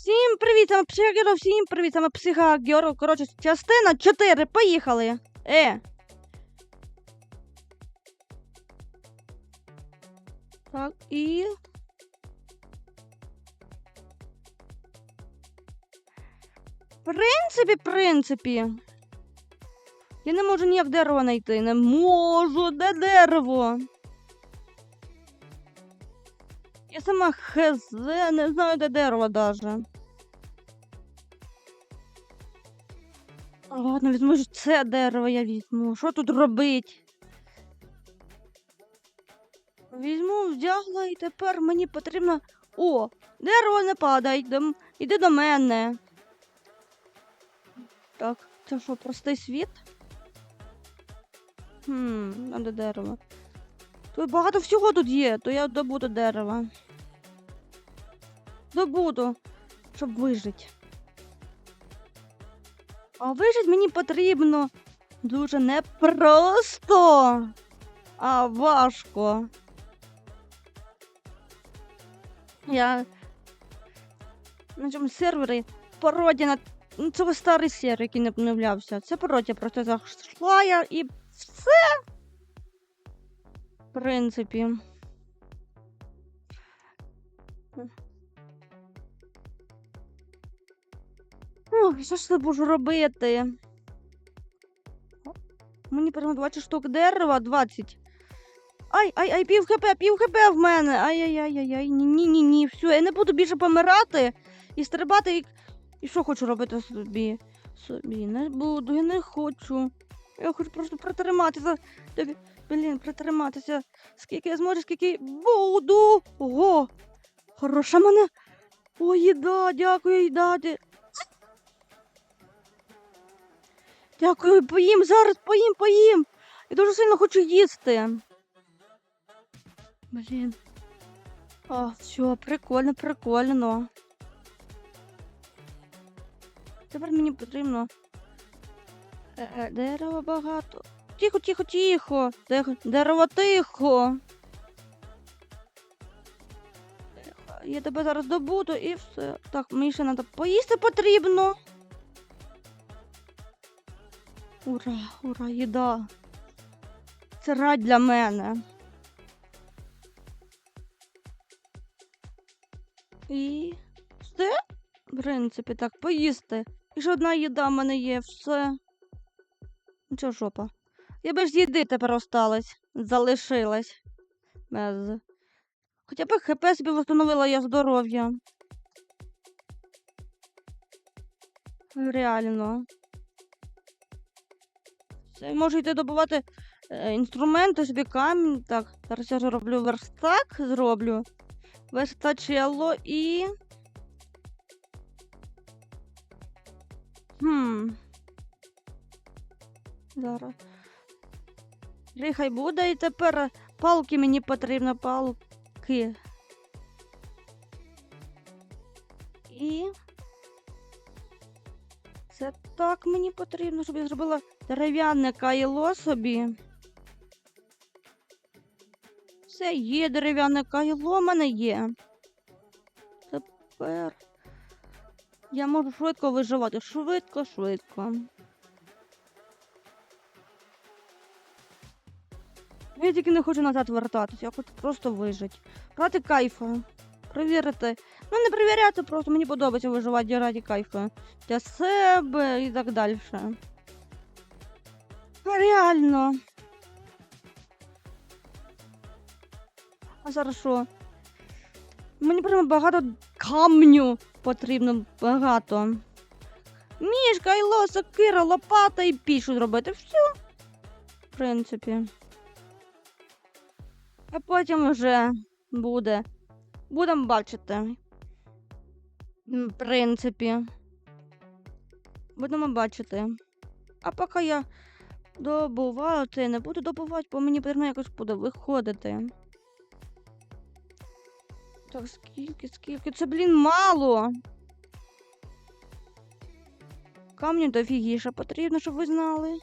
Всім привіт, саме психагеру, всім привіт, саме психагеру. Коротше, частина 4, поїхали. Е. Так, і. В принципі, принципі. Я не можу ніяк дерево знайти. Не можу, де дерево? Я сама хз, не знаю, де дерево даже. Ладно, візьму це дерево я візьму. Що тут робить? Візьму, вдягла і тепер мені потрібно. О, дерево не падай, іди до мене. Так, це що, простий світ? Хм, надо дерево. Тут багато всього тут є, то я добуду дерева. Добуду, щоб вижити. А вижити мені потрібно дуже непросто, а важко. Я на цьому сервері пародія на ну, це старий сервер, який не обновлявся. Це пародія, просто зайшла я і все. В принципі. Що ж це можу робити? Мені потрібно 20 штук дерева, 20. Ай, ай, ай, пів хп, пів хп в мене. Ай-яй-яй-яй, ні, ні, все, я не буду більше помирати і стрибати і. І що хочу робити собі? Собі не буду, я не хочу. Я хочу просто протриматися. Блін, протриматися. Скільки я зможу, скільки буду. Ого! Хороша мене. О, їда, дякую, їда. Дякую, поїм зараз, поїм, поїм. Я дуже сильно хочу їсти. Блін. А, все, прикольно, прикольно. Тепер мені потрібно. Е, е, дерева багато. Тихо, тихо, тихо. Де- Дерево тихо. Тихо. Я тебе зараз добуду і все. Так, мені ще треба поїсти потрібно. Ура, ура, їда. Це рай для мене. І все? В принципі, так, поїсти. І ще одна їда в мене є, все. Нічого жопа. Я без їди тепер осталась. Залишилась. Без. Хоча б хп собі встановила я здоров'я. Реально. Це можу йти добувати е, інструменти собі камінь. Так, зараз я зроблю верстак, зроблю. Верстачело і. Хм. Зараз. Рихай буде і тепер палки мені потрібно, палки. І. Це так мені потрібно, щоб я зробила дерев'яне кайло собі. Все є дерев'яне кайло в мене є. Тепер я можу швидко виживати. Швидко, швидко. Я тільки не хочу назад вертатися, я хочу просто вижити. Ради кайфу. Провірити. Ну, не перевіряти, просто мені подобається виживати раді кайфу. Для себе і так далі. Реально. А зараз що? Мені прямо багато камню потрібно багато. Мішка, айло, сокира, лопата і пішу зробити. Все. В принципі. А потім вже буде. Будемо бачити. В принципі. Будемо бачити. А поки я добуваю, це не буду добувати, бо мені потрібно якось буде виходити. Так, скільки, скільки? Це, блін, мало. Камню дофігіше потрібно, щоб ви знали.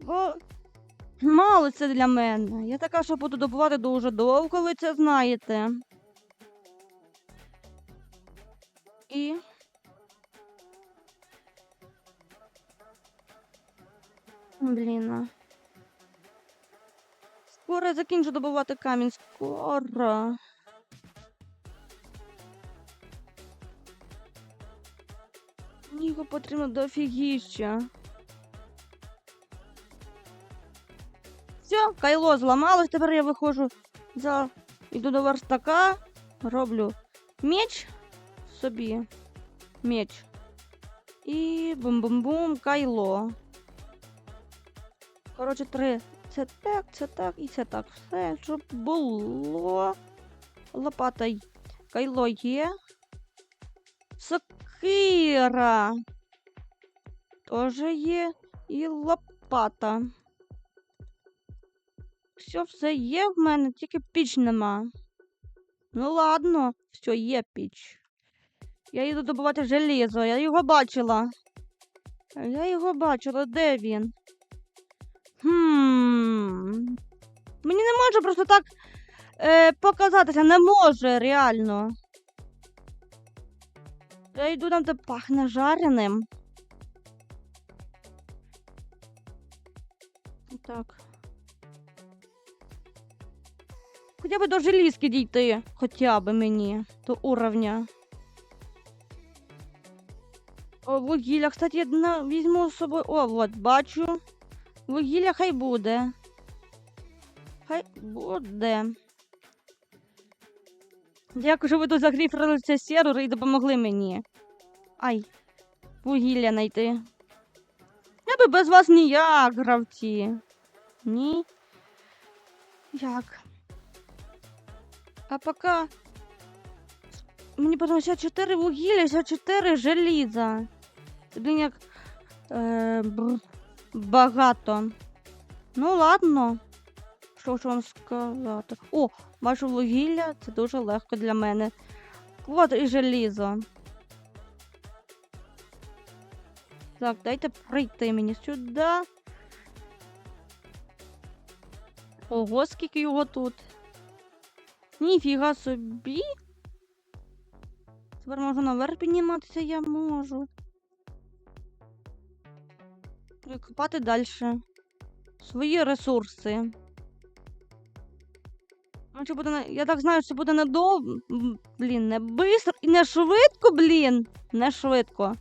Бо мало це для мене. Я така, що буду добувати дуже довго, ви це знаєте. І. Блін. а. Скоро я закінчу добувати камінь. Скоро. Мені його потрібно дофігіща. Все, кайло зламалось, тепер я виходжу за. Іду до верстака, роблю меч собі. Меч. І бум-бум-бум, кайло. Коротше, три. Це так, це так і це так. Все, щоб було. Лопата. Кайло є. Сокира. Тоже є. І лопата. Все, все є в мене, тільки піч нема. Ну ладно, все, є піч. Я їду добувати желізо, я його бачила. Я його бачила, де він? Хм. Мені не може просто так е, показатися, не може, реально. Я йду там, де пахне жареним. Так. Хоча б до желізки дійти, хоча б мені, до уровня. О, вугілля, кстати, я візьму з собою. О, от, бачу. Вугілля хай буде. Хай буде. Дякую, що ви тут закріпили цей сервер і допомогли мені. Ай, вугілля знайти. Я би без вас ніяк, гравці. Ні. Як? А поки мені потім ще 4 вугілля, ще 4 желіза. Це, блін, як е, багато. Ну, ладно. Що ж вам сказати? О, бачу вугілля, це дуже легко для мене. От і желізо. Так, дайте прийти мені сюди. Ого, скільки його тут. Ніфіга собі. Тепер можу наверх підніматися, я можу. Копати далі. Свої ресурси. Ну, чи буде. Я так знаю, що буде недовго. Блін, не бистро і не швидко, блін. Не швидко.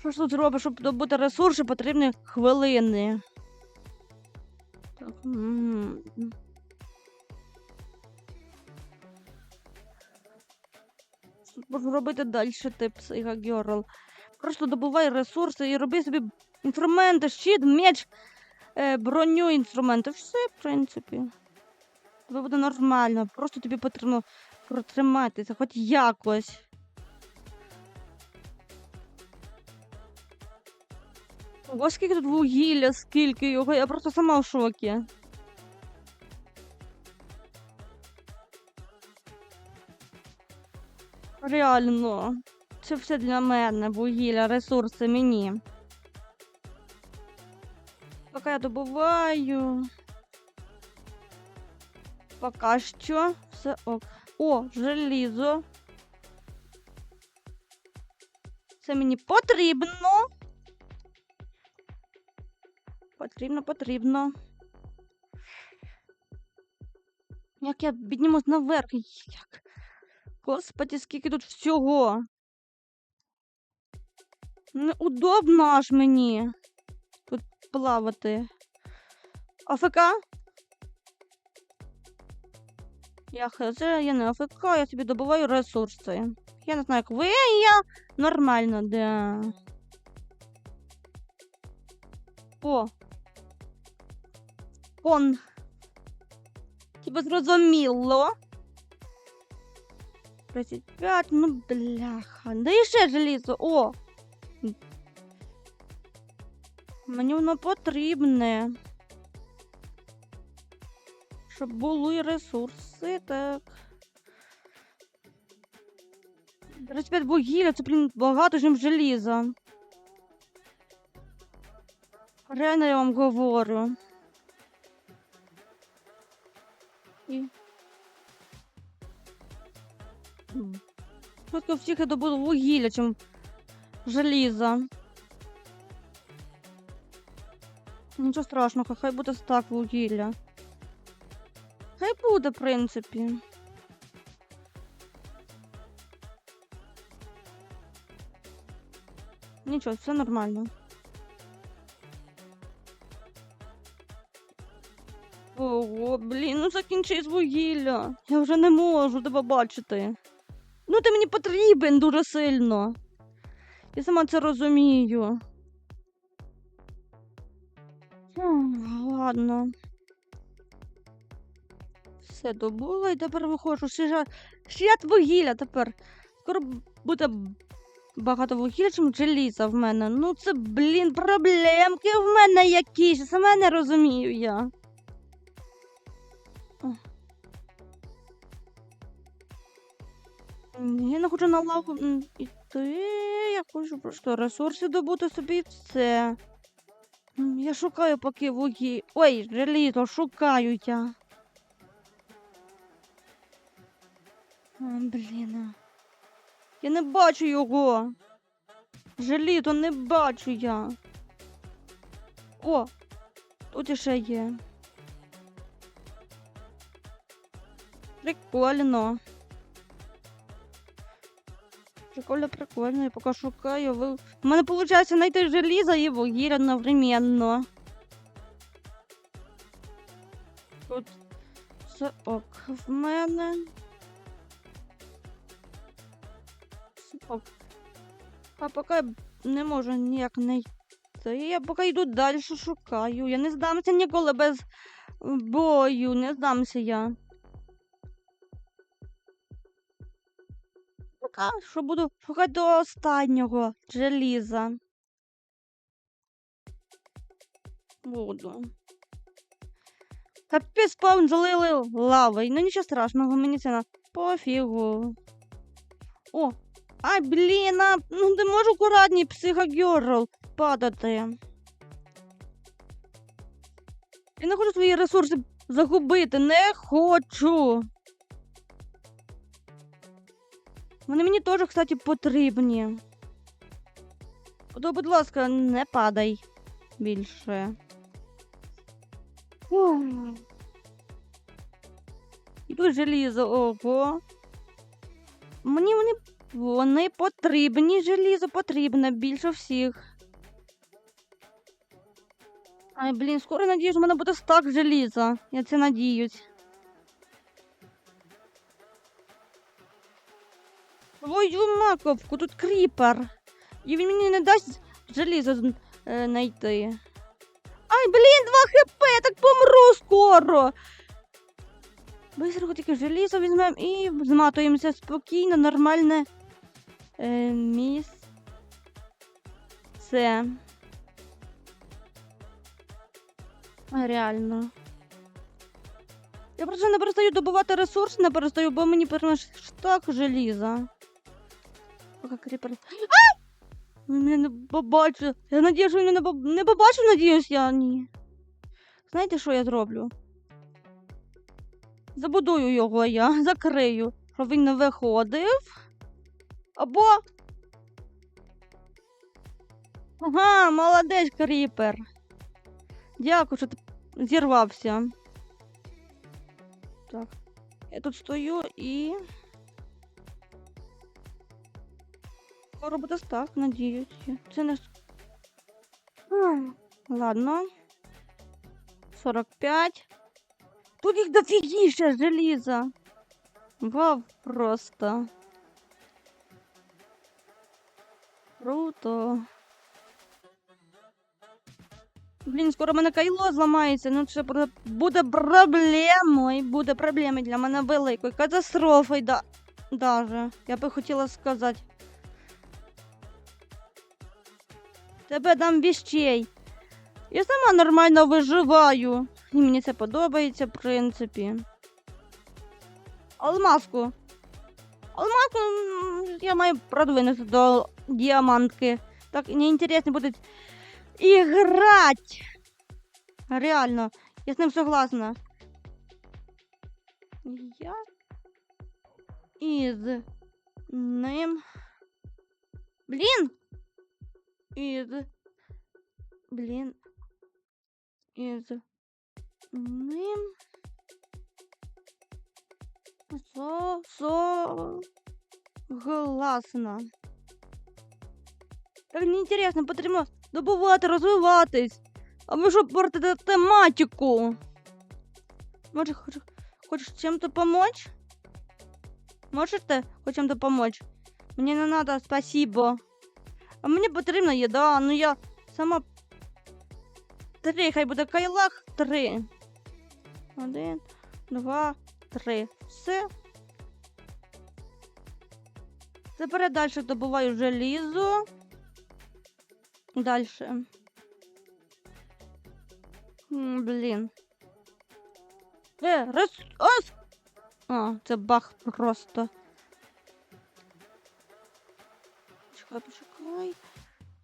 Що ж тут зробиш, щоб добути ресурси, потрібні хвилини. Так. Що Можу робити далі, тип Герл. Просто добувай ресурси і роби собі інструменти, щит, меч, е, броню, інструменти. Все, в принципі. Тобі буде нормально. Просто тобі потрібно протриматися, хоч якось. Ого, скільки тут вугілля, скільки його, я просто сама в шокі. Реально. Це все для мене, вугілля, ресурси мені. Поки я добуваю. Поки що все ок. О, желізо. Це мені потрібно. Потрібно, потрібно. Як я піднімусь наверх? Як? Господи, скільки тут всього. Неудобно аж мені тут плавати. АФК? Я хз, я не АФК, я собі добуваю ресурси. Я не знаю, як ви, я нормально, да. О. Он. Тебе зрозуміло. 35, ну бляха. Да і ще желізо. О! Мені воно потрібне. Щоб були ресурси, так. 35 вугілля, це, блін, багато чим желіза. Реально я вам говорю. І... Швидко всіх я добуду вугілля, чим желіза. Нічого страшного, хай буде стак вугілля. Хай буде, в принципі. Нічого, все нормально. Ого, блін, ну закінчись вугілля. Я вже не можу тебе бачити. Ну, ти мені потрібен дуже сильно. Я сама це розумію. Ладно. Все добула і тепер виходжу. Жа- вугілля тепер. Скоро буде багато вугілля, чим желіза в мене. Ну це, блін, проблемки в мене якісь. Саме не розумію я. Я не хочу на лаву м, іти. Я хочу просто ресурси добути собі і все. Я шукаю поки вугі. Ой, желізо, шукаю я. Блін. Я не бачу його. Желізо не бачу я. О, тут іще є. Прикольно. Прикольно, прикольно. Я поки шукаю. У мене виходить знайти желізо і вугілля одновременно. Тут все ок в мене. Все ок. А поки не можу ніяк знайти. Я поки йду далі шукаю. Я не здамся ніколи без бою. Не здамся я. Пока що буду шукати до останнього желіза. Буду. Капець спаун залили лавою. Ну нічого страшного, мені це на пофігу. О! Ай, блін, а, ну не можу акуратній психогерл падати. Я не хочу свої ресурси загубити, не хочу. Вони мені теж, кстати, потрібні. То, будь ласка, не падай більше. Ух. І тут желізо, ого. Мені вони, вони потрібні, желізо потрібне більше всіх. Ай, блін, скоро надіюсь, у мене буде стак желіза. Я це надіюсь. Твою маковку, тут кріпер. І він мені не дасть желізо знайти. Ай, блін, 2 хп, я так помру скоро. Быстро тільки желізо візьмемо і зматуємося спокійно, нормальне е, місце. Реально. Я просто не перестаю добувати ресурси, не перестаю, бо мені перш так желіза. Поки кріпер. Він мене не побачив. Я надію, що він мене не побачив, надіюсь, я ні. Знаєте, що я зроблю? Забудую його я, закрию, щоб він не виходив. Або. Ага, молодець, кріпер. Дякую, що ти зірвався. Так. Я тут стою і. Скоро буде стак, надіюсь. Це не. Ай, Ладно. 45. Тут їх дофігіше желіза. Вау, просто. Круто. Блін, скоро мене кайло зламається. Ну це буде проблемою. Буде проблемою для мене великою. Катастрофою да... даже. Я би хотіла сказати. Тебе дам віщей. Я сама нормально виживаю. І мені це подобається, в принципі. Алмазку. Алмазку я маю продвинути до діамантки. Так неінтересно буде іграти. Реально, я з ним согласна. Я із ним. Блін! Із. Блін. Із. Ним. Со. Со. Гласно. Так неінтересно, потрібно добувати, розвиватись. А ви що портите тематику? Може, хоч, хочеш чим-то помочь? Можете хоч чим-то помочь? Мені не надо, спасибо. А мені потрібна їда, ну я сама. Три, хай буде кайлах три. Один, два, три. Все. Тепер далі добуваю желізо. М, Блін. Е, роз... Ос! А, це баг просто. Почекай, почекай.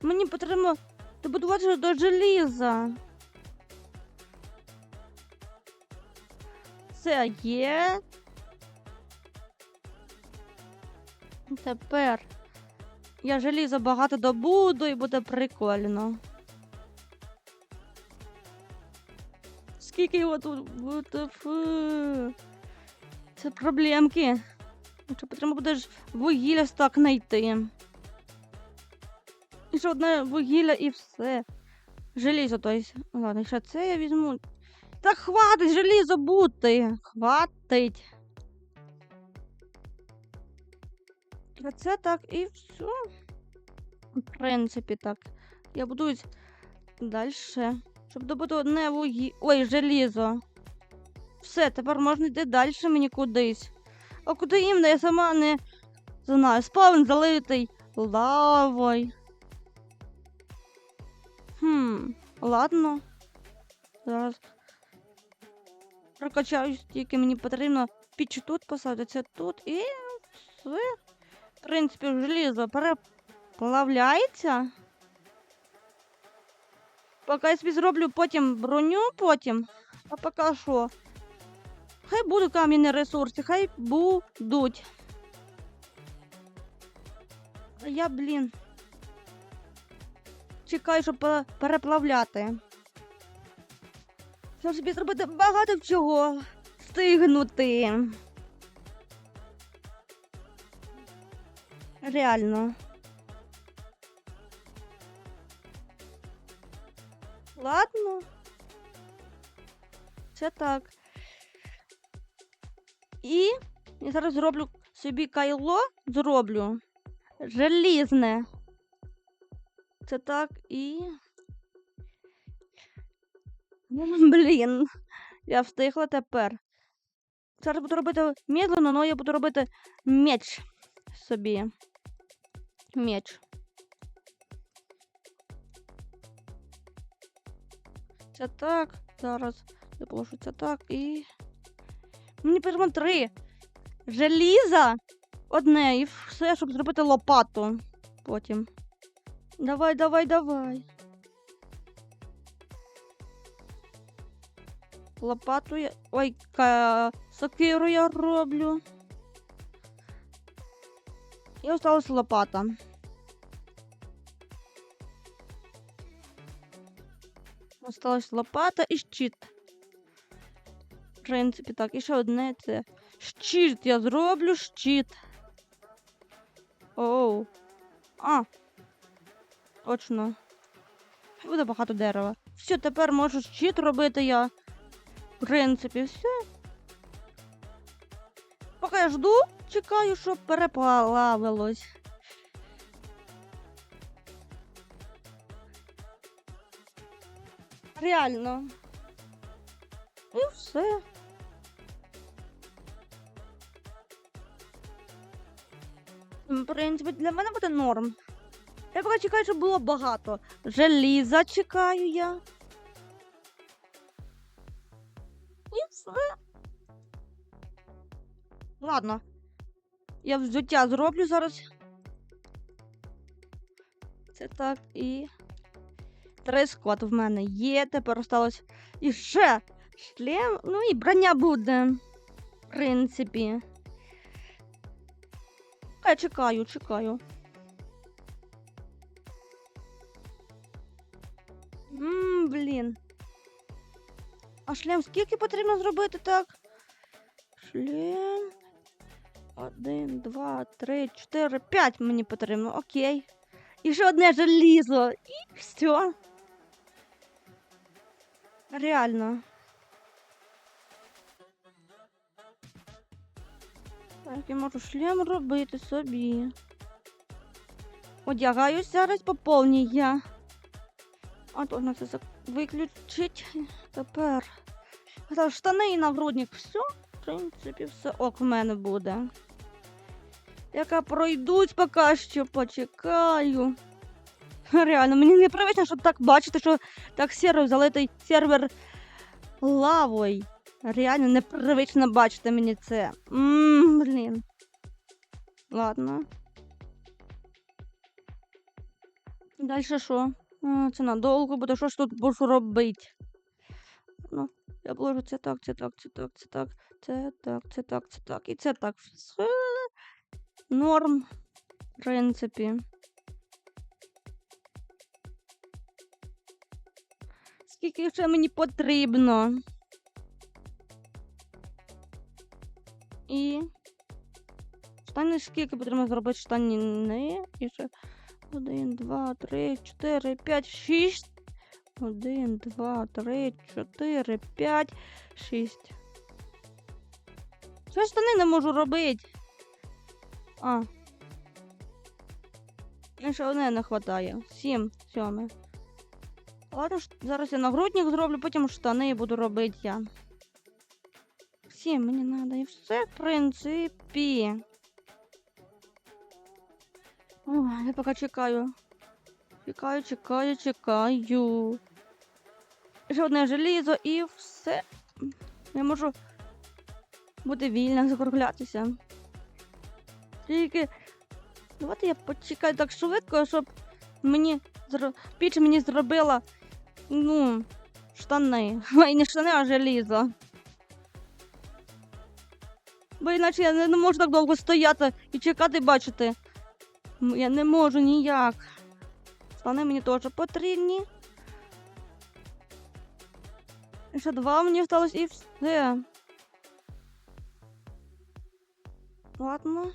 Мені потрібно добудувати до желіза. Це є. Тепер я желізо багато добуду і буде прикольно. Скільки його тут буде? Це проблемки. Якщо потрібно буде вугілля стак знайти. І ще одне вугілля і все. Желізо, то есть. Ладно, ще це я візьму. Так хватить желізо бути. Хватить. А це так і все. В принципі, так. Я будую далі. Щоб добути одне вугі... Ой, желізо. Все, тепер можна йти далі мені кудись. А куди іменно, я сама не знаю. Спавн залитий лавою. Хм, ладно. Зараз прокачаюсь, тільки мені потрібно піч тут посадити, тут і все. В принципі, желізо переплавляється. Поки я собі зроблю потім броню потім. А поки що. Хай будуть кам'яні ресурси, хай будуть. А я, блін. Чекаю, щоб переплавляти. Щоб собі зробити багато чого. Стигнути. Реально. Ладно. Це так. І я зараз зроблю собі кайло, зроблю желізне. Це так і. Блін, я встигла тепер. Зараз буду робити медленно, але я буду робити меч собі. Меч. Це так. Зараз я положу це так і. Мені потрібно три. Желіза одне і все, щоб зробити лопату потім. Давай, давай, давай. Лопату я. Ой, ка... сокиру я роблю. І осталась лопата. Осталась лопата і щит. В принципі, так, і ще одне це. Щит я зроблю щит. Оу. А. Точно. Буде багато дерева. Все, тепер можу щит робити я. В принципі, все. Поки я жду, чекаю, щоб переплавилось. Реально. І все. В принципі, для мене буде норм. Я поки чекаю, щоб було багато. Желіза чекаю я. І все. Ладно. Я взуття зроблю зараз. Це так і. Три склад в мене є. Тепер осталось іще шлем. Ну і броня буде. В принципі. Я чекаю, чекаю. Блін. А шлем скільки потрібно зробити так? Шлем. Один, два, три, чотири, п'ять мені потрібно. Окей. І ще одне желізо. І все. Реально. Так, я можу шлем робити собі. Одягаюсь зараз по повній я. А то на це зак- виключить. Тепер. Та штани і нагрудник. Все, в принципі, все ок в мене буде. Яка пройдуть поки що, почекаю. Реально, мені непривично, щоб так бачити, що так сервер залитий сервер лавою. Реально непривично бачити мені це. Ммм, блін. Ладно. Далі що? А, Це надовго буде, що ж тут буду робити? Ну, я положу це так, це так, це так, це так, це так, це так, це так. І це так. Норм, в принципі. Скільки ще мені потрібно? І. Штани скільки потрібно зробити штанини? І ще. Один, два, три, чотири, п'ять, шість. Один, два, три, чотири, п'ять, шість. Що штани не можу робити? А. І ще одне не вистачає. Сім, сьоме. Ладно, зараз я нагрудник зроблю, потім штани буду робити я. Сім мені треба і все, в принципі. Ой, я поки чекаю. Чекаю, чекаю, чекаю. Ще одне желізо і все. Я можу бути вільна, закруглятися. Тільки. Давайте я почекаю так швидко, щоб мені піч мені зробила. Ну, штани. Ой, не штани, а желізо. Бо іначе я не можу так довго стояти і чекати, бачити. Я не можу ніяк. Штани мені теж потрібні. І ще два мені осталось і все. Ладно.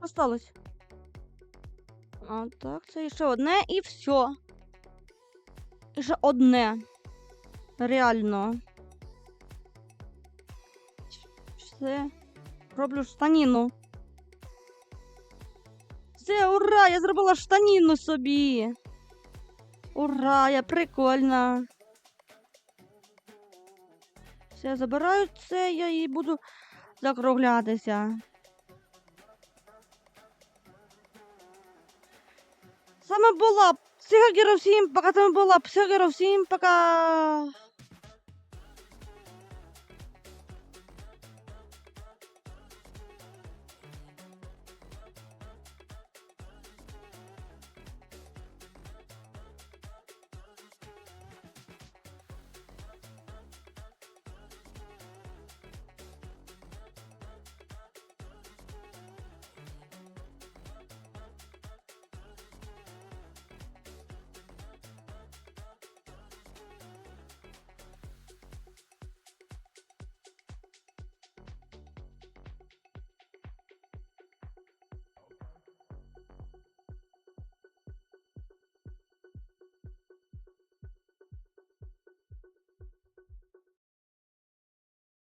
Осталось. А так, це ще одне і все. Ще одне. Реально. Все. Роблю штаніну. Все, ура! Я зробила штаніну собі. Ура, я прикольна. Все, забираю це, я і буду закруглятися. Саме була. Всіх всім пока. Саме була. Всіх всім пока.